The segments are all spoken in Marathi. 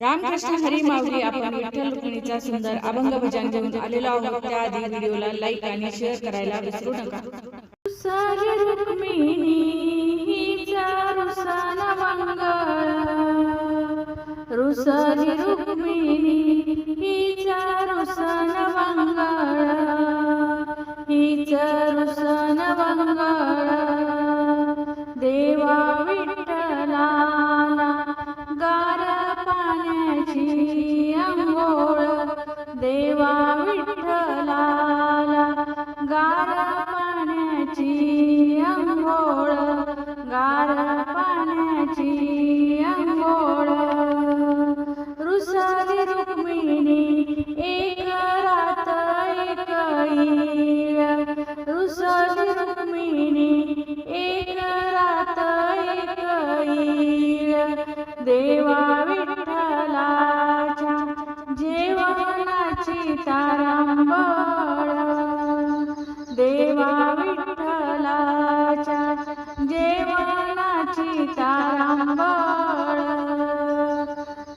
रामकृष्ण हरी माऊली आपण विठ्ठल रुक्मिणीचा सुंदर अभंग भजन घेऊन आलेलो आहोत. त्याआधी व्हिडिओला लाईक आणि शेअर करायला विसरू नका. सारी रुक्मिणी मंगळ रुसली देवा विठ्ठलाला गार पाण्याची अंघोळ गार पाण्याची अंघोळ. रुसारी रुक्मिणी एक रात एक रुसारी रुक्मिणी एक रात एक देवा तारांबळ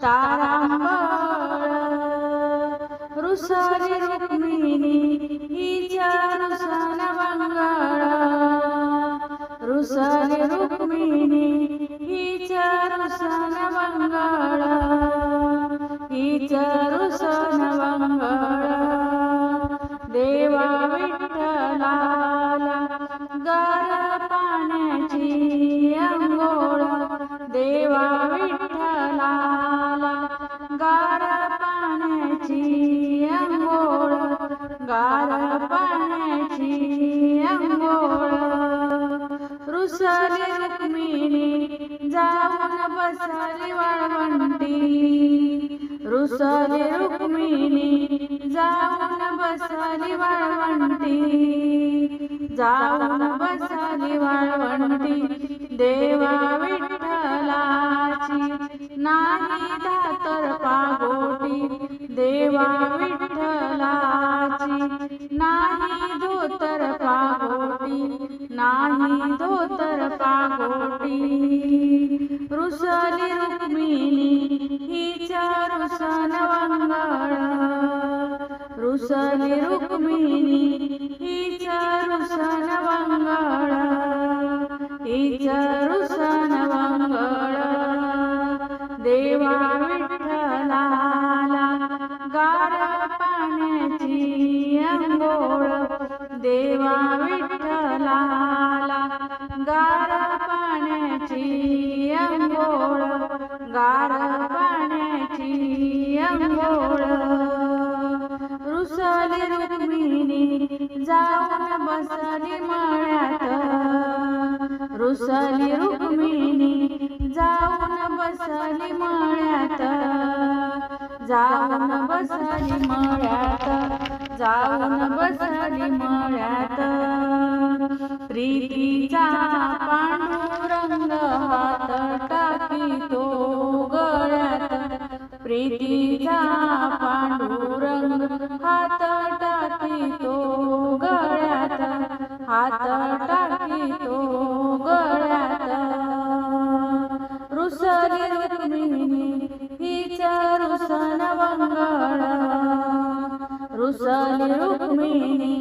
तारांबळ रुसाली रुक्मिणी हिच्या रुसन मंगळ रुक्मिणी हिच्या रुसन मंगळ हिच्या रुसन मंगळ देवा विठ्ठलाला गार पाण्याची गार पाण्याची अंघोळ. रुसली रुक्मिणी जाऊन बसली वाळवंटी. रुसली रुक्मिणी जाऊन बसली वाळवंटी. जाऊन बसली वाळवंटी. देवा विठ नाही धोतर पागोटी नाही धोतर पागोटी. रुसली रुक्मिणी हिच्या रुसन वंगळ. रुसली रुक्मिणी हिच्या रुसन वंगळ. हिच्या देवा विठ्ठलाला गार पाण्याची अंघोळ गार पाण्याची अंघोळ. रुसली रुक्मिणी जाऊन बसली मळ्यात. रुसली रुक्मिणी जाऊन बसली मळ्यात. जाऊन बसली मळ्यात. जाऊन बसली मळ्यात. प्रीतीचा पांडुरंग हात टाकी तो गळ्यात. प्रीतीचा पांडुरंग हात टाकी तो गळ्यात. हात टाकी तो गळ्यात. रुसली रुक्मिणी हिच्या रुसन मंगळ रुसली रुक्मिणी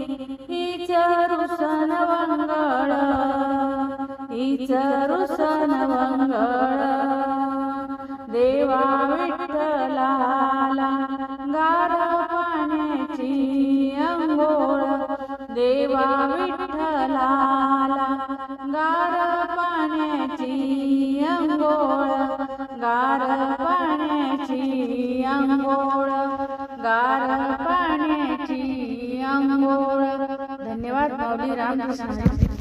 हिच्या रुसन वंगळ हिच्या रुसन वंगळ देवा विठ्ठलाला गार पाण्याची अंघोळ देवा विठ्ठलाला गार पाण्याची अंघोळ गार पाण्याची अंघोळ गार माऊली रामकृष्ण.